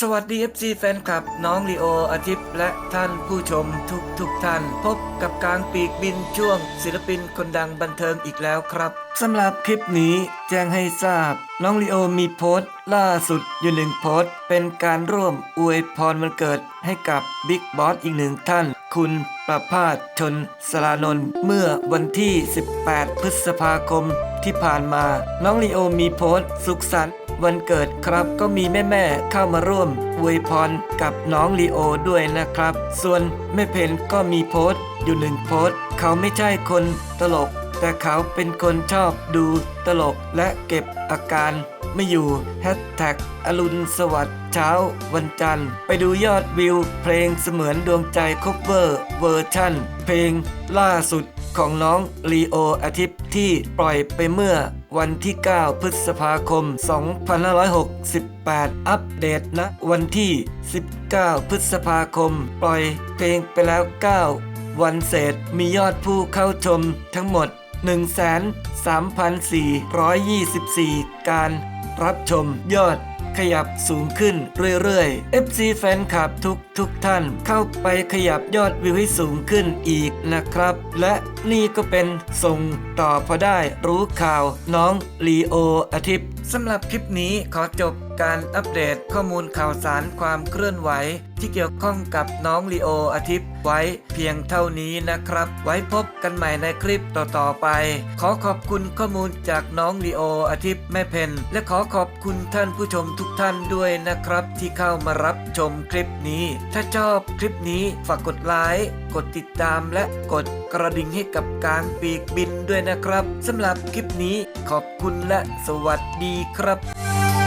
สวัสดี FC แฟนคลับน้องลีโออาทิตย์และท่านผู้ชมทุกทุกท่าน พบกับกางปีกบินช่วง ศิลปินคนดังบันเทิงอีกแล้วครับสำหรับคลิปนี้แจ้งให้ทราบ น้องลีโอมีโพสต์ ล่าสุดอยู่หนึ่งโพสต์ เป็นการร่วมอวยพรวันเกิดให้กับบิ๊กบอสอีกหนึ่งท่าน คุณประภาสชนสรานนท์เมื่อวันที่ 18 พฤษภาคมที่ผ่านมา น้องลีโอมีโพสต์ สุขสันต์ วันเกิดครับก็มีแม่ๆเข้ามาร่วมอวยพรกับน้องลีโอด้วยนะครับ ส่วนแม่เพนก็มีโพสต์อยู่หนึ่งโพสต์ เขาไม่ใช่คนตลก แต่เขาเป็นคนชอบดูตลกและเก็บอาการไม่อยู่แฮชแท็กอรุณสวัสดิ์เช้าวันจันทร์ ไปดูยอดวิวเพลงเสมือนดวงใจคบเวอร์เวอร์ชั่น เพลงล่าสุดของน้องลีโออาทิตย์ที่ปล่อยไปเมื่อ วันที่ 9 พฤษภาคม 2568 อัปเดตนะ วันที่ 19 พฤษภาคม ปล่อยเพลงไปแล้ว 9 วันเศษมียอดผู้เข้าชมทั้งหมด 1,3424 การรับชมยอด ขยับสูงขึ้นเรื่อยๆ FC แฟนคลับทุกทุกท่าน เข้าไปขยับยอดวิวให้สูงขึ้นอีกนะครับ และนี่ก็เป็นส่งต่อพอได้รู้ข่าวน้องลีโออาทิตย์สำหรับคลิปนี้ขอจบการอัปเดตข้อมูลข่าวสารความเคลื่อนไหว ที่เกี่ยวข้องกับน้องลีโออาทิตย์ไว้เพียงเท่านี้นะครับ ไว้พบกันใหม่ในคลิปต่อๆไป ขอขอบคุณข้อมูลจากน้องลีโออาทิตย์แม่เพนและขอขอบคุณท่านผู้ชมทุกท่านด้วยนะครับ ที่เข้ามารับชมคลิปนี้ ถ้าชอบคลิปนี้ฝากกดไลค์กดติดตามและกดกระดิ่งให้กับการปีกบินด้วยนะครับสำหรับคลิปนี้ขอบคุณและสวัสดีครับ